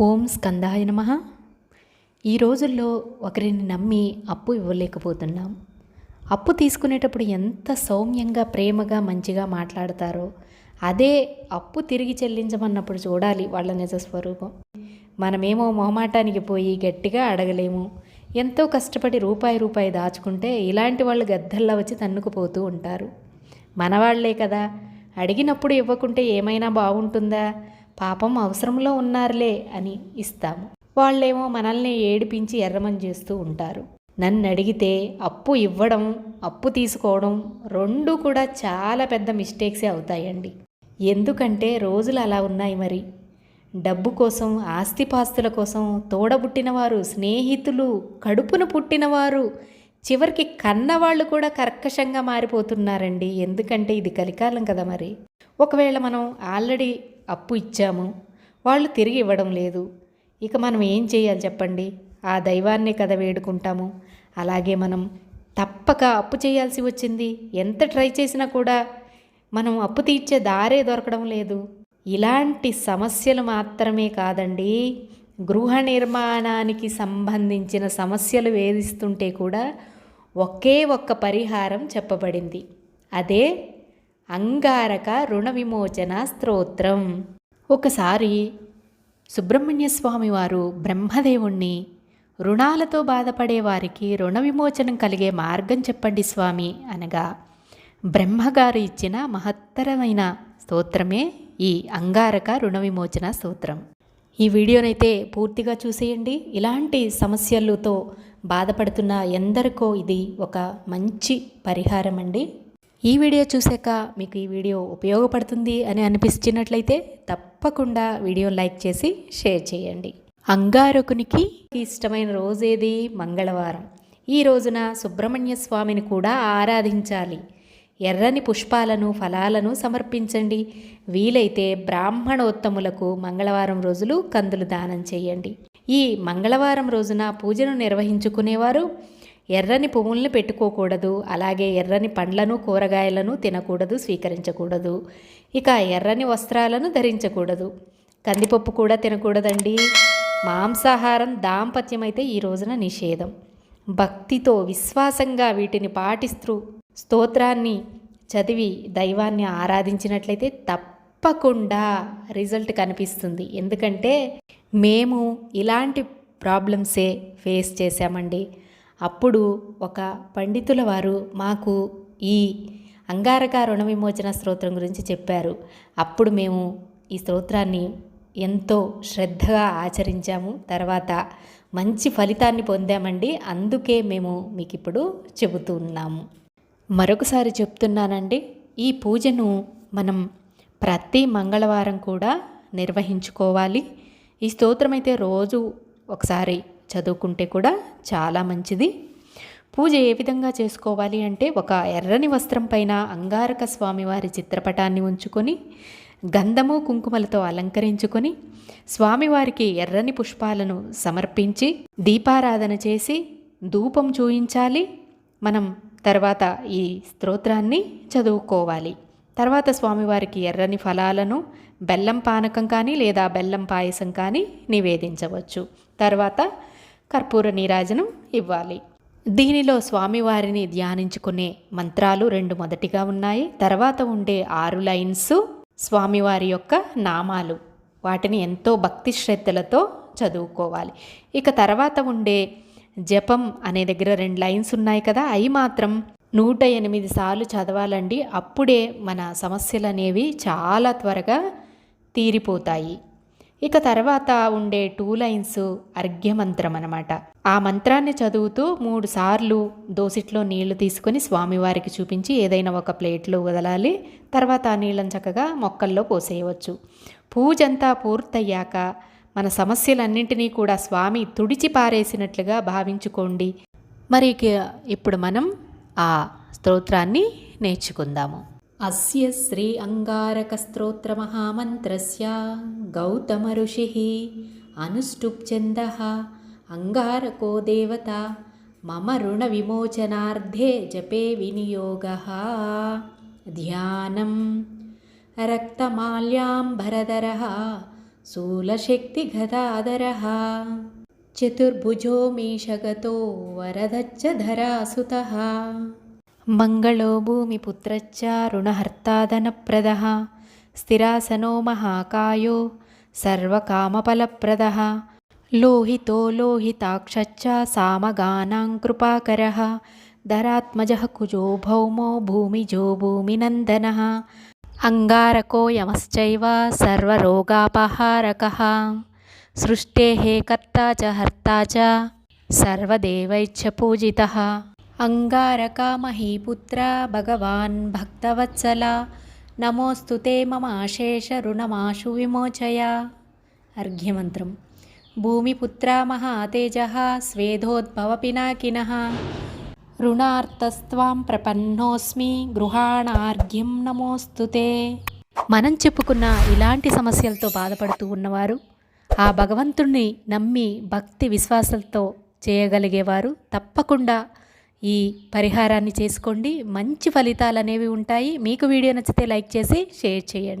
ఓం స్కందాయ నమ. ఈ రోజుల్లో ఒకరిని నమ్మి అప్పు ఇవ్వలేకపోతున్నాం. అప్పు తీసుకునేటప్పుడు ఎంత సౌమ్యంగా ప్రేమగా మంచిగా మాట్లాడతారో అదే అప్పు తిరిగి చెల్లించమన్నప్పుడు చూడాలి వాళ్ళ నిజ స్వరూపం మనమేమో మొహమాటానికి పోయి గట్టిగా అడగలేము. ఎంతో కష్టపడి రూపాయి రూపాయి దాచుకుంటే ఇలాంటి వాళ్ళు గద్దల్లా వచ్చి తన్నుకుపోతూ ఉంటారు. మనవాళ్ళే కదా అడిగినప్పుడు ఇవ్వకుంటే ఏమైనా బాగుంటుందా? పాపం అవసరంలో ఉన్నారులే అని ఇస్తాము. వాళ్ళేమో మనల్ని ఏడిపించి ఎర్రమని చేస్తూ ఉంటారు. నన్ను అడిగితే అప్పు ఇవ్వడం అప్పు తీసుకోవడం రెండు కూడా చాలా పెద్ద మిస్టేక్సే అవుతాయండి. ఎందుకంటే రోజులు అలా ఉన్నాయి మరి. డబ్బు కోసం ఆస్తిపాస్తుల కోసం తోడబుట్టినవారు స్నేహితులు కడుపును పుట్టినవారు చివరికి కన్నవాళ్ళు కూడా కర్కశంగా మారిపోతున్నారండి. ఎందుకంటే ఇది కలికాలం కదా మరి. ఒకవేళ మనం ఆల్రెడీ అప్పు ఇచ్చాము. వాళ్ళు తిరిగి ఇవ్వడం లేదు. ఇక మనం ఏం చేయాలి చెప్పండి? ఆ దైవాన్నే కదా వేడుకుంటాము. అలాగే మనం తప్పక అప్పు చేయాల్సి వచ్చింది. ఎంత ట్రై చేసినా కూడా మనం అప్పు తీర్చే దారే దొరకడం లేదు. ఇలాంటి సమస్యలు మాత్రమే కాదండి. గృహ నిర్మాణానికి సంబంధించిన సమస్యలు వేధిస్తుంటే కూడా ఒకే ఒక్క పరిహారం చెప్పబడింది. అదే అంగారక రుణ విమోచన స్తోత్రం. ఒకసారి సుబ్రహ్మణ్య స్వామి వారు బ్రహ్మదేవుణ్ణి రుణాలతో బాధపడే వారికి రుణ విమోచనం కలిగే మార్గం చెప్పండి స్వామి అనగా బ్రహ్మగారు ఇచ్చిన మహత్తరమైన స్తోత్రమే ఈ అంగారక రుణ విమోచన స్తోత్రం. ఈ వీడియోనైతే పూర్తిగా చూసేయండి. ఇలాంటి సమస్యలతో బాధపడుతున్న ఎందరికో ఇది ఒక మంచి పరిహారం అండి ఈ వీడియో చూసాక మీకు ఈ వీడియో ఉపయోగపడుతుంది అని అనిపించినట్లయితే తప్పకుండా వీడియో లైక్ చేసి షేర్ చేయండి. అంగారకునికి ఇష్టమైన రోజేది మంగళవారం. ఈ రోజున సుబ్రహ్మణ్య స్వామిని కూడా ఆరాధించాలి. ఎర్రని పుష్పాలను ఫలాలను సమర్పించండి. వీలైతే బ్రాహ్మణోత్తములకు మంగళవారం రోజులు కందులు దానం చేయండి. ఈ మంగళవారం రోజున పూజను నిర్వహించుకునేవారు ఎర్రని పువ్వుల్ని పెట్టుకోకూడదు అలాగే ఎర్రని పండ్లను కూరగాయలను తినకూడదు స్వీకరించకూడదు. ఇక ఎర్రని వస్త్రాలను ధరించకూడదు. కందిపప్పు కూడా తినకూడదండి. మాంసాహారం దాంపత్యం అయితే ఈ రోజున నిషేధం. భక్తితో విశ్వాసంగా వీటిని పాటిస్తూ స్తోత్రాన్ని చదివి దైవాన్ని ఆరాధించినట్లయితే తప్పకుండా రిజల్ట్ కనిపిస్తుంది. ఎందుకంటే మేము ఇలాంటి ప్రాబ్లమ్సే ఫేస్ చేశామండి. అప్పుడు ఒక పండితుల వారు మాకు ఈ అంగారక రుణ విమోచన స్తోత్రం గురించి చెప్పారు. అప్పుడు మేము ఈ స్తోత్రాన్ని ఎంతో శ్రద్ధగా ఆచరించాము. తర్వాత మంచి ఫలితాన్ని పొందామండి. అందుకే మేము మీకు ఇప్పుడు చెబుతున్నాము. మరొకసారి చెప్తున్నానండి. ఈ పూజను మనం ప్రతి మంగళవారం కూడా నిర్వహించుకోవాలి. ఈ స్తోత్రం అయితే రోజు ఒకసారి చదువుకుంటే కూడా చాలా మంచిది. పూజ ఏ విధంగా చేసుకోవాలి అంటే ఒక ఎర్రని వస్త్రం పైన అంగారక స్వామివారి చిత్రపటాన్ని ఉంచుకొని గంధము కుంకుమలతో అలంకరించుకొని స్వామివారికి ఎర్రని పుష్పాలను సమర్పించి దీపారాధన చేసి ధూపం చూయించాలి. మనం తర్వాత ఈ స్తోత్రాన్ని చదువుకోవాలి. తర్వాత స్వామివారికి ఎర్రని ఫలాలను బెల్లం పానకం కానీ లేదా బెల్లం పాయసం కానీ నివేదించవచ్చు. తర్వాత కర్పూర నీరాజనం ఇవ్వాలి. దీనిలో స్వామివారిని ధ్యానించుకునే మంత్రాలు రెండు మొదటిగా ఉన్నాయి. తర్వాత ఉండే ఆరు లైన్స్ స్వామివారి యొక్క నామాలు. వాటిని ఎంతో భక్తి శ్రద్ధలతో చదువుకోవాలి. ఇక తర్వాత ఉండే జపం అనే దగ్గర రెండు లైన్స్ ఉన్నాయి కదా. అవి మాత్రం నూట ఎనిమిది సార్లు చదవాలండి. అప్పుడే మన సమస్యలు అనేవి చాలా త్వరగా తీరిపోతాయి. ఇక తర్వాత ఉండే టూ లైన్స్ అర్ఘ్యమంత్రం అనమాట ఆ మంత్రాన్ని చదువుతూ మూడు సార్లు దోసిట్లో నీళ్ళు తీసుకొని స్వామివారికి చూపించి ఏదైనా ఒక ప్లేట్లో వదలాలి తర్వాత ఆ నీళ్ళని చక్కగా మొక్కల్లో పోసేయవచ్చు. పూజంతా పూర్తయ్యాక మన సమస్యలన్నింటినీ కూడా స్వామి తుడిచి పారేసినట్లుగా భావించుకోండి. మరి ఇప్పుడు మనం ఆ స్తోత్రాన్ని నేర్చుకుందాము. अस्य श्री अङ्गारकस्तोत्रमहामन्त्रस्य गौतमऋषिः अनुष्टुप्छन्दः अङ्गारको देवता मम ऋणविमोचनार्थे जपे विनियोगः। ध्यानं रक्तमाल्याम्भरधरः शूलशक्तिगदादरः चतुर्भुजो मेषगतो वरदच्च धरासुतः। मङ्गलो भूमिपुत्रश्च ऋणहर्ताधनप्रदः स्थिरासनो महाकायो सर्वकामफलप्रदः। लोहितो लोहिताक्षश्च सामगानां कृपाकरः धरात्मजः कुजो भौमो भूमिजो भूमिनन्दनः। अङ्गारको यमश्चैव सर्वरोगापहारकः। सृष्टेः कर्ता च हर्ता च सर्वदेवैश्च पूजितः अङ्गारकामहीपुत्र भगवान् भक्तवत्सला नमोऽस्तु ते मम अशेषऋणमाशु विमोचय अर्घ्यमन्त्रं भूमिपुत्रा महातेजः स्वेदोद्भवपिनाकिनः రుణార్థస్త్వాం ప్రపన్నోస్మి గృహాణార్ఘ్యం నమోస్తుతే మనం చెప్పుకున్న ఇలాంటి సమస్యలతో బాధపడుతూ ఉన్నవారు ఆ భగవంతుణ్ణి నమ్మి భక్తి విశ్వాసాలతో చేయగలిగేవారు తప్పకుండా ఈ పరిహారాన్ని చేసుకోండి. మంచి ఫలితాలు అనేవి ఉంటాయి. మీకు వీడియో నచ్చితే లైక్ చేసి షేర్ చేయండి.